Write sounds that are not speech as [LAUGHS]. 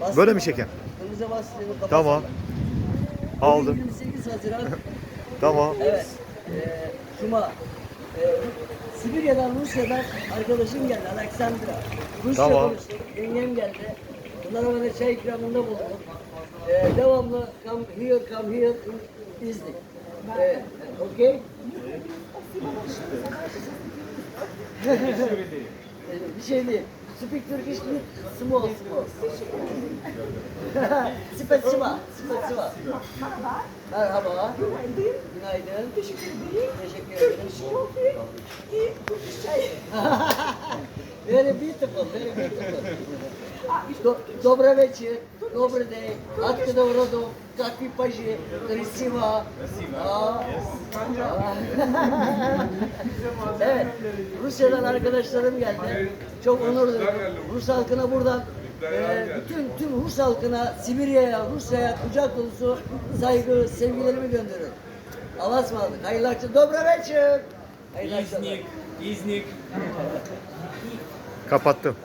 Bastı Böyle mi çeken? Kırmızı kapat Tamam. Aldım. 28 Haziran. [LAUGHS] Tamam. evet. Ee, Cuma. Ee, Sibirya'dan Rusya'dan arkadaşım geldi Alexandra. Rusça Tamam. konuştuk. Yengem geldi. Bunlara böyle çay ikramında bulundum. Ee, devamlı come here, come here in İznik. Ee, okay? Ee, bir şey [LAUGHS] değil. Speak Turkish with small small. [LAUGHS] Spasiba. Spasiba. Merhaba. Günaydın. Teşekkür ederim. Teşekkür ederim. [LAUGHS] very beautiful, very beautiful. Do, добрый вечер, добрый день. Откуда вы родом? Как вы пожи? Красиво. А. evet, Rusya'dan arkadaşlarım geldi. Çok onur duydum. Rus halkına buradan e, bütün tüm Rus halkına, Sibirya'ya, Rusya'ya kucak dolusu saygı, sevgilerimi gönderiyorum. Allah'a ısmarladık. Hayırlı akşamlar. Добрый вечер. Hayırlı akşamlar. İznik, İznik. Kapattım.